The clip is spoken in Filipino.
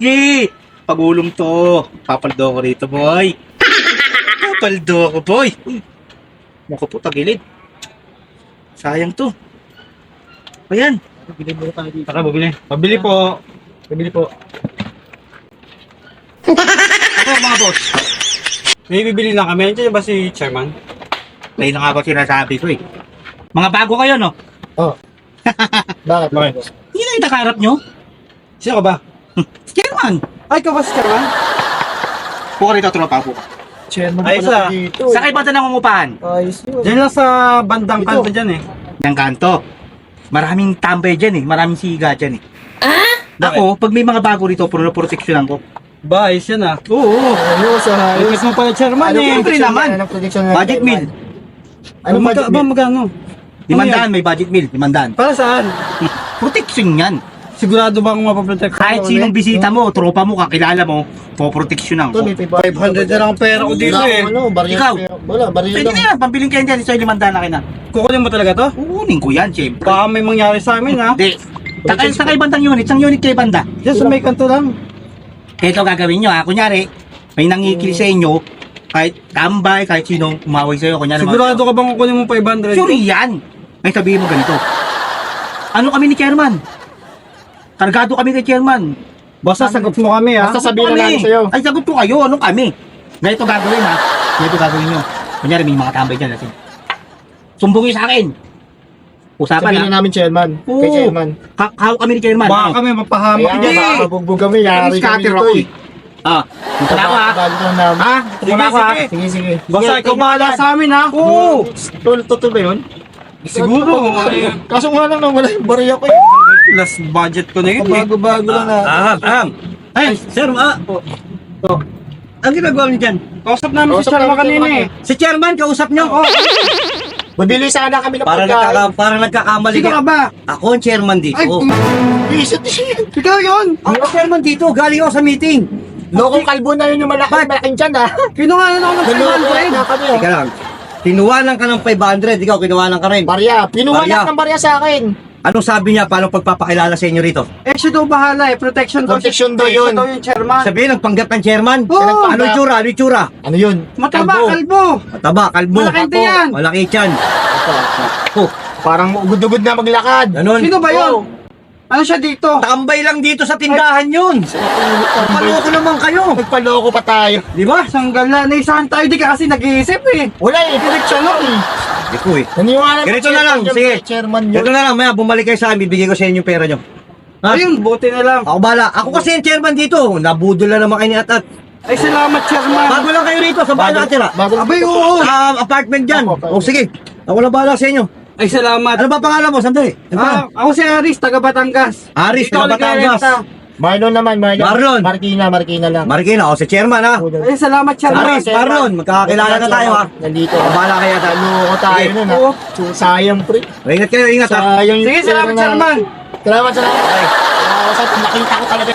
Yee! Pagulong to. Papaldo ko rito, boy. Papaldo ko, boy. Mukha po tagilid. Sayang to. Ayan. Bili mo tayo dito. Saka bumili. Pabili po. Bili po. Ako mga boss. May bibili na kami. Nandiyan ba si chairman? Ayun na nga ba sinasabi ko eh. Mga bago kayo, no? Oh. Bakit? Bakit? Hindi na itakarap nyo. Sino ka ba? Chairman! Ay, ka ba si chairman? Puka rito, tropa po. Chairman Ay, pala dito. Sa kay bata ng umupahan? Ayos yun. Diyan lang sa bandang Ito. kanto dyan eh. Ng kanto. Maraming tambay dyan eh. Maraming siga dyan eh. Bakit? Ako, pag may mga bago rito, puro na proteksyonan ko. Ba, ayos yan ah. Oo. Ayos, ayos. Ayos mo pala chairman Ano eh. siyempre naman. na- Anong prediction na Budget meal. Ano Magka- budget ba, meal? magkano? Limandaan, may budget meal. Limandaan. Para saan? Protection yan. Sigurado ba akong mapaprotect? Kahit sinong bisita mo, tropa mo, kakilala mo, poproteksyonan Ito, ko. may 500 na lang ang pera ko dito Wala eh. Ano, baril. Ikaw? Wala, baril Pwede lang. na yan, pambiling kayo dyan. Isa limandaan na kayo na. Kukunin mo talaga to? Kukunin ko yan, syempre. Baka may mangyari sa amin ha. Hindi. Sa, sa kay bandang unit, isang unit kay banda. Diyan sa may kanto lang. Ito gagawin nyo ha. Kunyari, may nangikil sa inyo, kahit tambay, kahit sino umaway sa'yo. Kunyari, Sigurado ka bang kukunin mo 500? Sure yan. May sabihin mo ganito. Ano kami ni chairman? Kargado kami kay chairman. Basta sagot mo kami ha. Basta sabihin na namin sa'yo. Ay, sagot ko kayo. Anong kami? Ganito gagawin ha. Ganito gagawin nyo. Kunyari, may mga tambay dyan. Kasi. Sumbungin sa akin. Usapan Sabihin na namin chairman. Kay Oo. chairman. Ka- Kahawak kami ni chairman. Baka kami mapahamak Kaya Hindi. nga, baka mabugbog kami. Yari kami scatter ako eh. eh. Ah, dito na ako ha. Bago lang namin. Ha? Sige, Sige, sige. Basta ikaw bahala sa amin ha. Oo. Tol, totoo ba yun? Siguro. Kaso nga lang nawala yung baril ako eh. Last budget ko na yun eh. Bago-bago lang na. Aham, aham. Ay, sir, ah. Oh. Ang ginagawa niyo dyan? Kausap namin si chairman kanina si eh. Si chairman, kausap niyo. Oh. Mabili sana kami ng Para, pagkain. nagkaka, para nagkakamali Sino ka ba? Ako ang chairman dito. Ay, din. ikaw yun. Ako ang chairman dito. Galing ako sa meeting. Lokong kalbo na yun yung malaki, malaking dyan ah. Kinuha na ako ng Naloko 500. na kami. Teka lang. Kinuwanan ka ng 500. Ikaw, kinuwanan ka rin. Barya. Pinuha Barya. ng barya sa akin. Anong sabi niya? Paano pagpapakilala sa inyo rito? Eh, siya daw bahala eh. Protection daw. Protection siya. daw yun. Siya daw yung chairman. Sabihin, nagpanggap ng chairman. Oo. Ano yung tsura? Ano yung tsura? Ano yun? Mataba, Kalbo. kalbo. Mataba, kalbo. Malaki Ako, tiyan. Malaki tiyan. Oh, Parang ugod-ugod na maglakad. ganun. Sino ba yun? Ano siya dito? Tambay lang dito sa tindahan yun. Paloko naman kayo. Nagpaloko pa tayo. Di ba? Sanggal na. Naisahan tayo. Di ka kasi nag-iisip eh. Wala eh. Direksyon lang eh. Hindi ko eh. Naniwala Ganito na lang, sige. Chairman yun. Ito na lang, maya bumalik kayo sa amin, bibigay ko sa inyo yung pera nyo. Ha? Ayun, buti na lang. Ako bala. Ako kasi yung chairman dito. Nabudol na naman kayo ni Atat. Ay, salamat chairman. Bago lang kayo rito, sa bahay nakatira. bago- Abay, oo. Sa apartment dyan. O sige, ako na bala sa inyo. Ay, salamat. Ano ba pangalan mo? Sandali. Ano Ah, pa? ako si Aris, taga Batangas. Aris, Ikaw taga Batangas. nagrerenta. Marlon naman, Marlon. Marlon. Marikina, Marikina lang. Marikina, ako si chairman ha. Ay, salamat chairman. Aris, Marlon, magkakakilala na tayo ha. Nandito. Ako bala kayo Atat. Loko tayo Sige. nun ha. Oo. Sayang pre. Ingat kayo, ingat ha. Sayang Sige, salamat chairman. Salamat, salamat. Ay, salamat. Nakita ko talaga